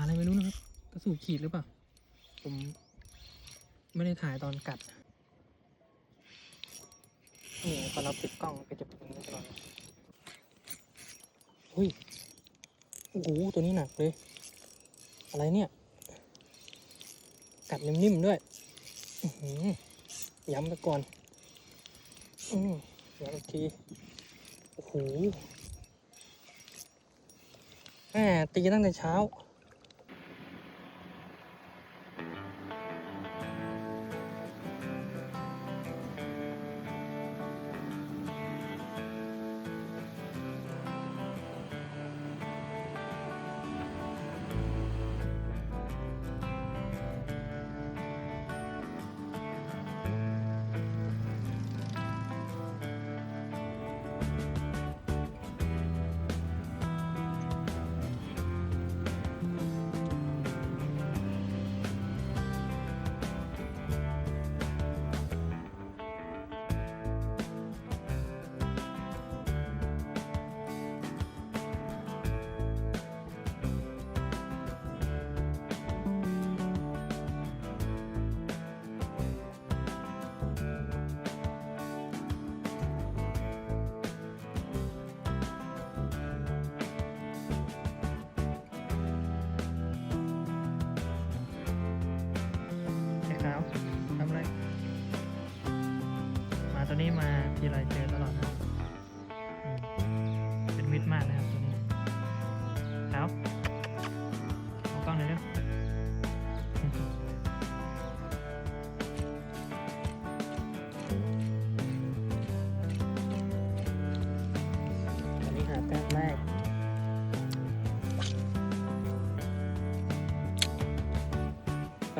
อะไรไม่รู้นะครับกระสูบขีดหรือเปล่า ผมไม่ได้ถ่ายตอนกัดนี่พอเราปิดกล้องก็จะเป็นอย่างนี้ตลอดอุ้ยโอ้โหตัวนี้หนักเลย อะไรเนี่ย กัดนิ่มๆด้วยอื้อหือย้ำไปก่อนอืมย้ำอีกที โอ้โหแหมตีตั้งแต่เช้า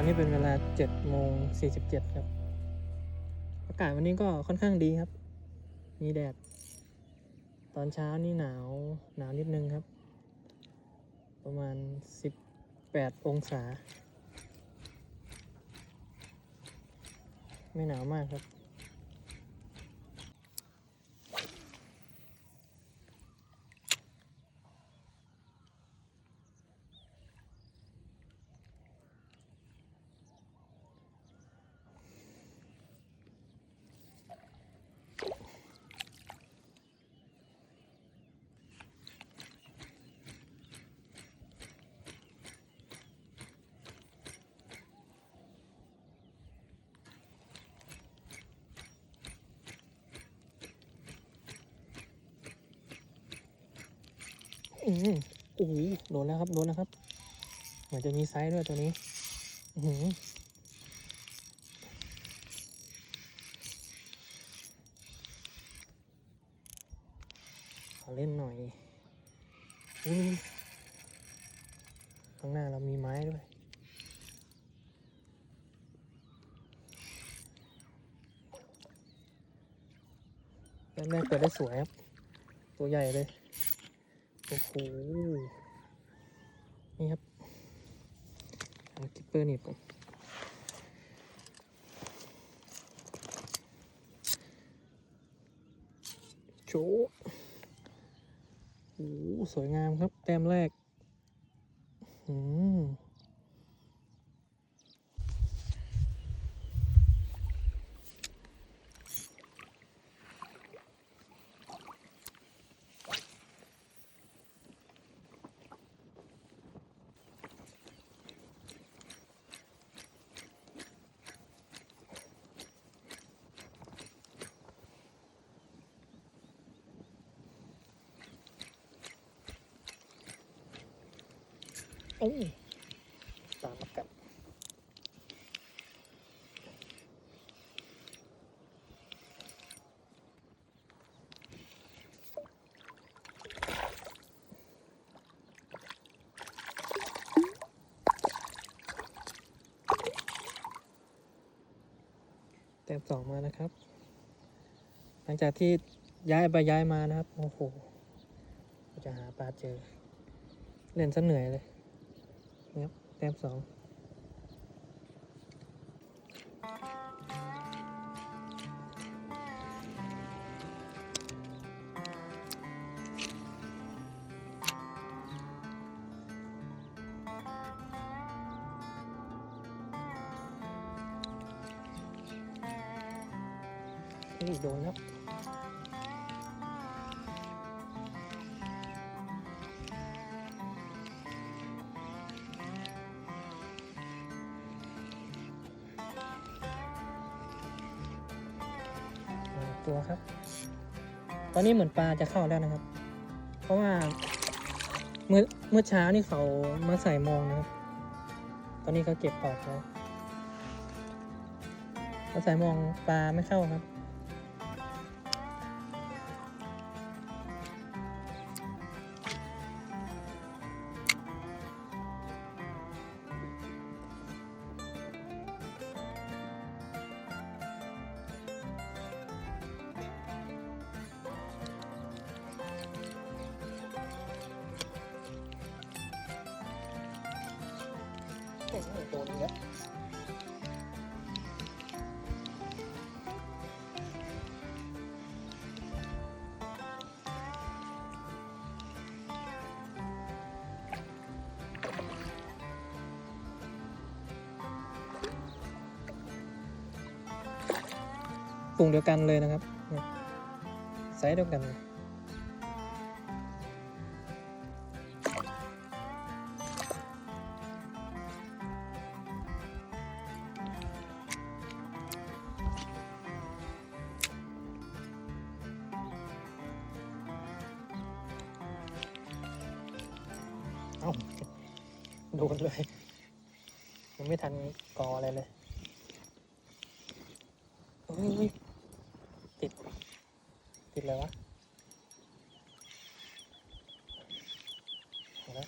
อนนี้เป็นเวลา7โมง47ครับ อากาศวันนี้ก็ค่อนข้างดีครับ มีแดด ตอนเช้านี่หนาวหนาวนิดนึงครับ ประมาณ 18 องศา ไม่หนาวมากครับ อืมโอ้โหโดนแล้วครับ โดนแล้วครับ เหมือนจะมีไซส์ด้วยตัวนี้ อือหือขอเล่นหน่อยอุ้ยข้างหน้าเรามีไม้ด้วยแม่แม่เปิดได้สวยครับ ตัวใหญ่เลย โอ้โห นี่ครับเอกิปเปอร์นี่ผมโชว์โอ้โหสวยงามครับ แต้มแรก อืม สองมานะครับ หลังจากที่ย้ายไปย้ายมานะครับ โอ้โห จะหาปลาเจอ เล่นซะเหนื่อยเลยนะครับแต้มสอง นี่โดนแล้วตัวครับ ตอนนี้เหมือนปลาจะเข้าแล้วนะครับ เพราะว่าเมื่อเมื่อเช้านี่เขามาใส่มองนะครับ ตอนนี้เขาเก็บปอกแล้วมาใส่มองปลาไม่เข้าครับ ปรุงเดียวกันเลยนะครับไซส์เดียวกันเลยเอ้าโดนเลยยังไม่ทันกออะไรเลย เฮ้ย ติดอะไรวะเอาละ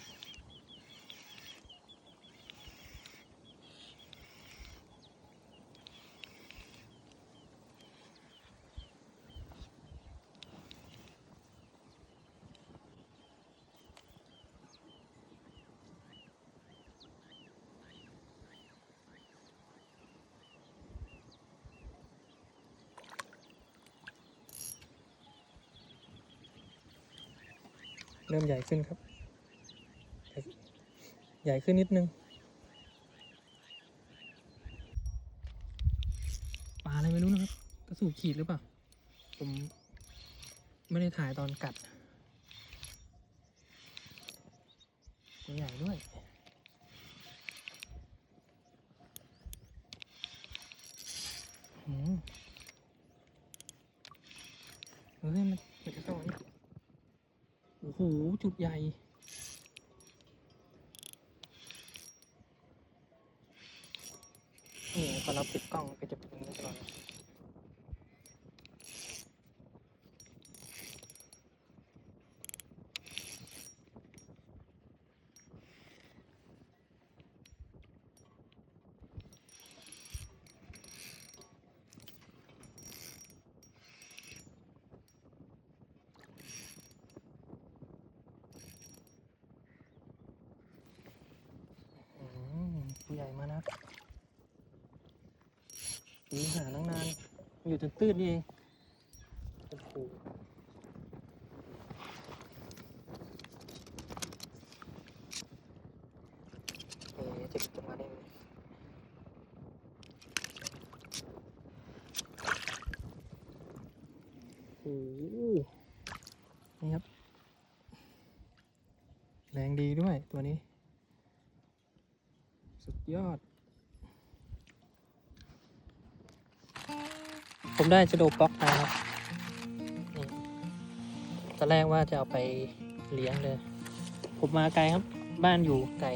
เริ่มใหญ่ขึ้นครับ ใหญ่ขึ้นนิดนึง ปลาอะไรไม่รู้นะครับ กระสูบขีดหรือเปล่า ผมไม่ได้ถ่ายตอนกัดตัวใหญ่ด้วย อืมเฮ้ยมันมันจะต้องอันนี้โอ้โห จุดใหญ่นี่พอเราปิดกล้องก็จะเป็นอย่างนี้ตลอดเลยอืมตัวใหญ่มานะครับ มี หาตั้งนาน อยู่จนตื้นนี่เองโอ้โหเอ๊ะจะจะมาได้ไหมโอ้โหนี่ครับ แรงดีด้วยตัวนี้ สุดยอด ผม ได้ชะโดป๊อกมาครับนี่ตอนแรกว่าจะเอาไปเลี้ยงเลย ผมมาไกลครับ บ้านอยู่ไกล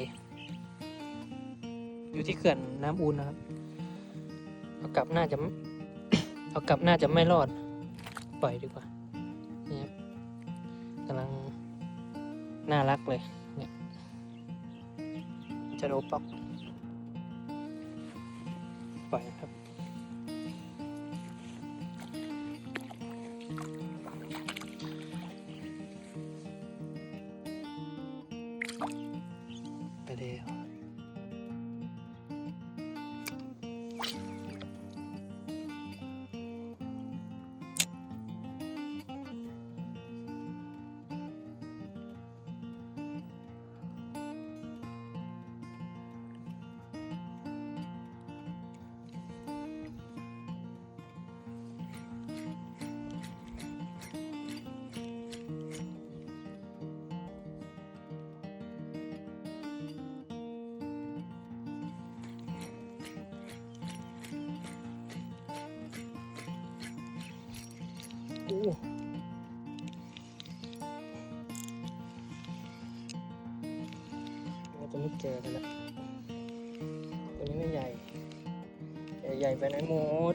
อยู่ที่เขื่อนน้ำอูนนะครับ เอากลับน่าจะ เอากลับน่าจะไม่รอด ปล่อยดีกว่า นี่ครับกำลัง น่ารักเลย เนี่ยชะโดป๊อก ปล่อยครับ เราจะไม่เจอกันละตัวนี้ไม่ใหญ่ ใหญ่ไปไหนหมด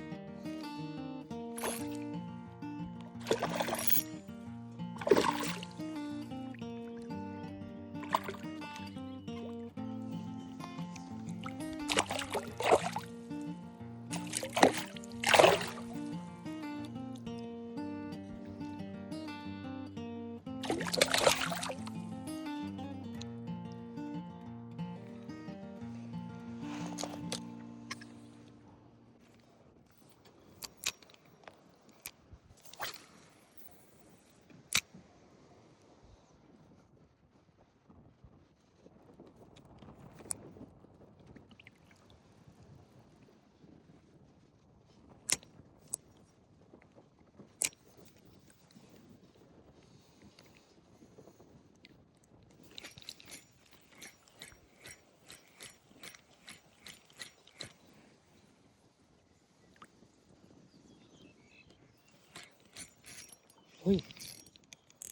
เฮ้ย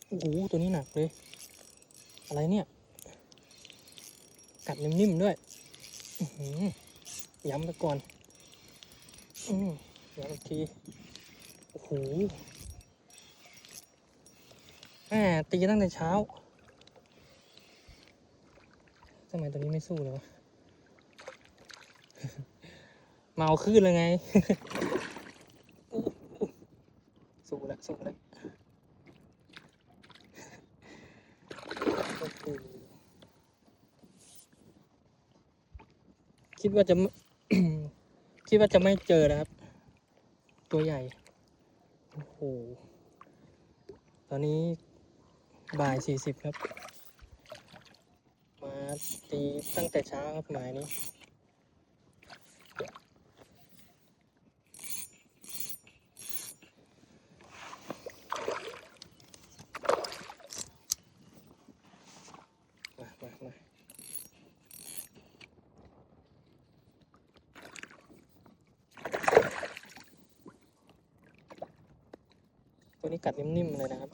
โอ้โห ตัวนี้หนักเลย อะไรเนี่ย กัดนิ่มๆด้วยย้ำไปก่อนอืมย้ำอีกที โอ้โหแหมตีตั้งแต่เช้าทำไมตัวนี้ไม่สู้เลยวะเมาขึ้นเลยไง สู้แล้วสู้แล้ว โอ้โห คิดว่าจะ คิดว่าจะไม่เจอนะครับ ตัวใหญ่ โอ้โห ตอนนี้บ่ายสี่สิบครับ มาตีตั้งแต่เช้าครับหมายนี้ ตัวนี้กัดนิ่มๆเลยนะครับ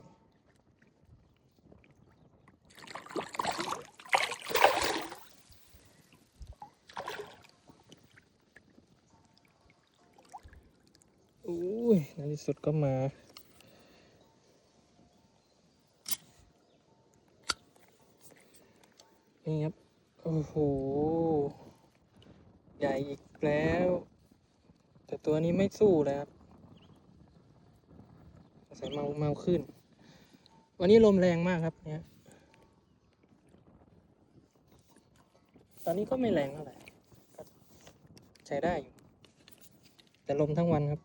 อุ้ยในที่สุดก็มา นี่ครับ โอ้โห ใหญ่อีกแล้ว แต่ตัวนี้ไม่สู้เลยครับใส่เมาเมาขึ้นวันนี้ลมแรงมากครับเนี่ยตอนนี้ก็ไม่แรงเท่าไหร่ใช้ได้อยู่ แต่ลมทั้งวันครับ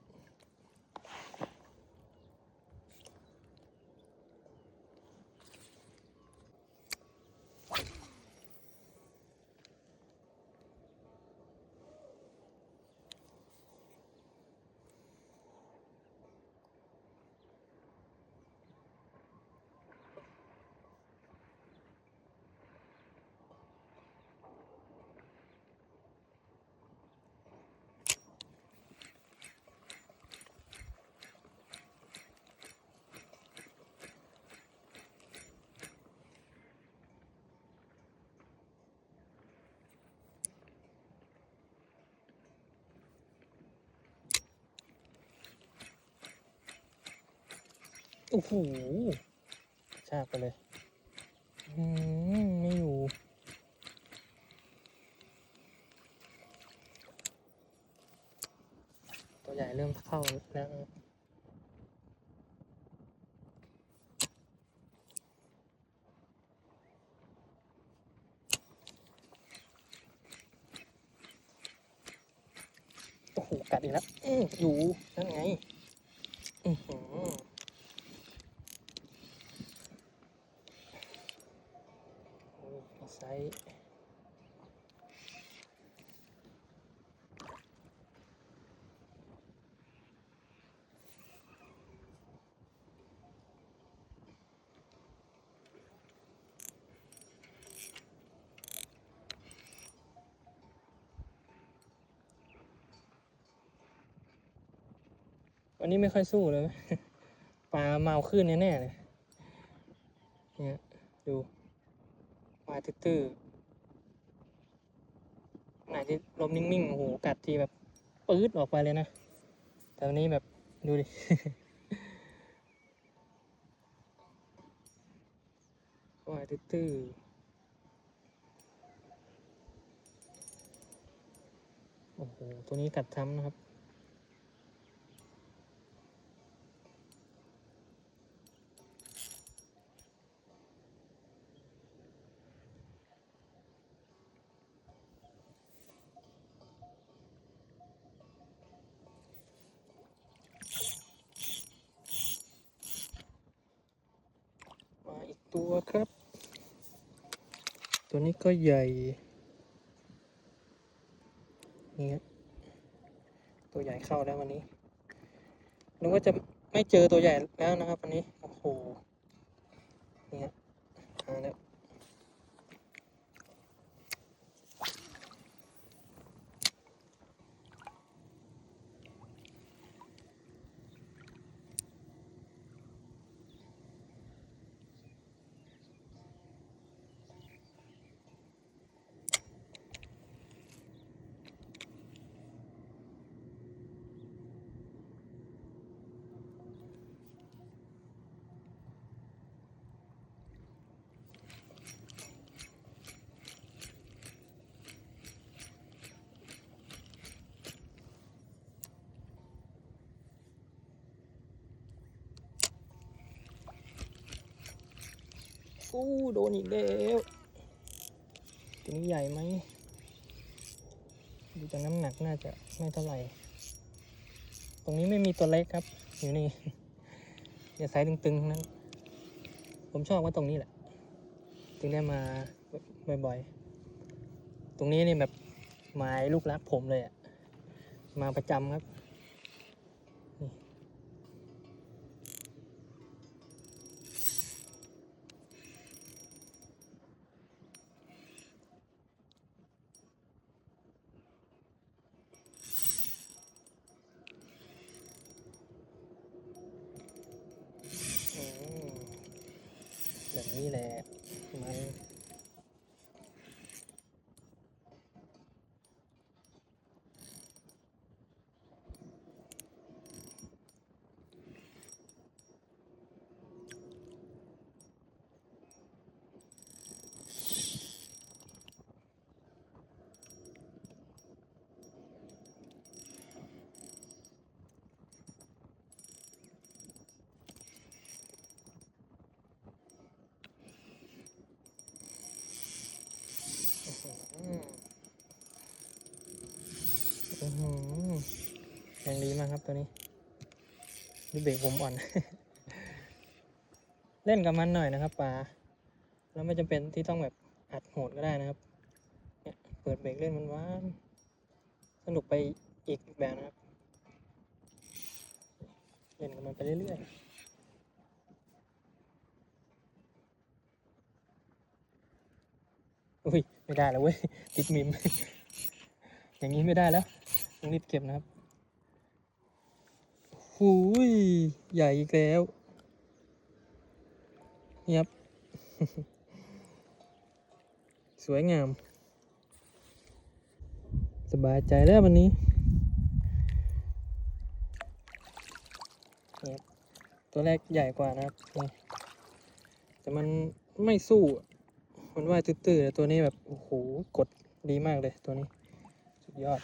โอ้โหชากไปเลยอืมไม่อยู่ ตัวใหญ่เริ่มเข้าแล้วโอ้โหกัดอีกแล้วอื้ออยู่นั่นไง อือหือ โอ้ยไซส์ วันนี้ไม่ค่อยสู้เลยปลาเมาขึ้นแน่ๆเลยเนี่ยดูวาตื้อๆไหนที่ลมนิ่งๆโอ้โหกัดทีแบบปื๊ดออกไปเลยนะ แต่วันนี้แบบดูดิวาตื้อๆโอ้โห ตัวนี้กัดซ้ำนะครับ ตัวครับ ตัวนี้ก็ใหญ่ นี่ครับตัวใหญ่เข้าแล้ววันนี้นึกว่าจะไม่เจอตัวใหญ่แล้วนะครับวันนี้ โอ้โห อู้โดนอีกแล้วตัวนี้ใหญ่ไหมดูจากน้ำหนักน่าจะไม่เท่าไหร่ ตรงนี้ไม่มีตัวเล็กครับ อยู่นี่อย่าไซส์ตึงๆทั้งนั้นผมชอบว่าตรงนี้แหละ ถึงได้มาบ่อยๆ ตรงนี้นี่แบบหมายลูกรักผมเลยอะมาประจำครับ อืมแบบนี้แหละ มัน อืมอื้อหือแรงดีมากครับ ตัวนี้ดูเบรกผมอ่อน เล่นกับมันหน่อยนะครับปลาแล้วไม่จำเป็นที่ต้องแบบอัดโหดก็ได้นะครับเนี่ยเปิดเบรกเล่นมันหวานสนุกไปอีกแบบนะครับ เล่นกับมันไปเรื่อยๆอุ้ยไม่ได้แล้วเว้ย ติดมิม อย่างนี้ไม่ได้แล้ว ต้องรีบเก็บนะครับ หูยใหญ่อีกแล้วนี่ครับ สวยงาม สบายใจแล้ววันนี้ตัวแรกใหญ่กว่านะครับ แต่มันไม่สู้ มันว่ายตื้อๆแต่ตัวนี้แบบ โอ้โห กดดีมากเลยตัวนี้ สุดยอด